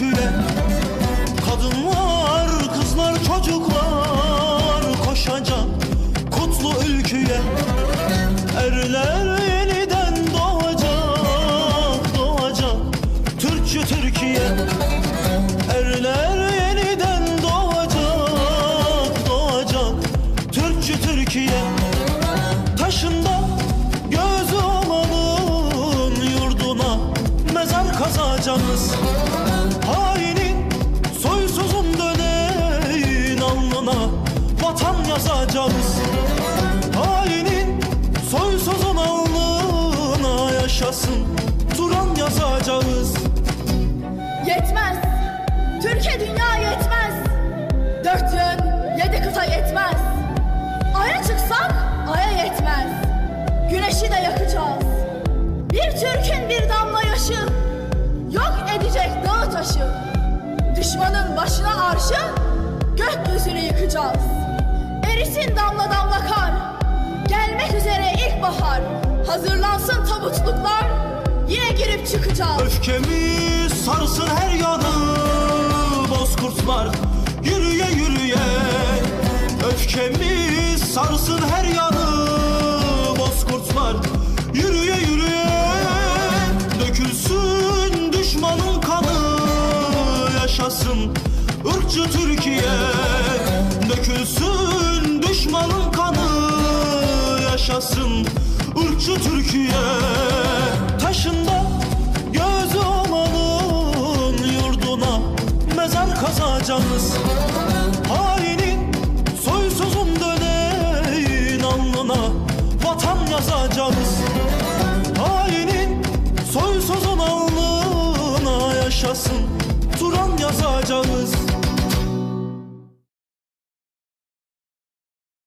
küle Kadınlar, kızlar, çocuklar koşacak kutlu ülküye Erler yeniden doğacak, doğacak Türkçü Türkiye. Erler yeniden doğacak, doğacak Türkçü Türkiye. Taşında gözü olanın yurduna mezar kazacağız. Vatan yazacağız Hainin soysuzun alnına yaşasın Turan yazacağız Yetmez. Türkiye dünya yetmez. Dört yön, yedi kıta yetmez. Aya çıksak aya yetmez. Güneşi de yakacağız. Bir Türk'ün bir damla yaşı yok edecek dağı taşı. Düşmanın başına arşı gökyüzünü yıkacağız. Erisin damla damla kar. Gelmek üzere ilkbahar. Hazırlansın tabutluklar. Yine girip çıkacağız. Öfkemiz sarsın her yanı Bozkurtlar yürüye yürüye Öfkemiz sarsın her yanı Bozkurtlar yürüye yürüye Dökülsün düşmanın kanı Yaşasın ırkçı Türkiye Dökülsün Osman'ın kanı yaşasın ırkçı Türkiye. Taşında gözü olanın yurduna mezar kazacağız. Hainin soysuzun döneyin alnına vatan yazacağız. Hainin soysuzun alnına yaşasın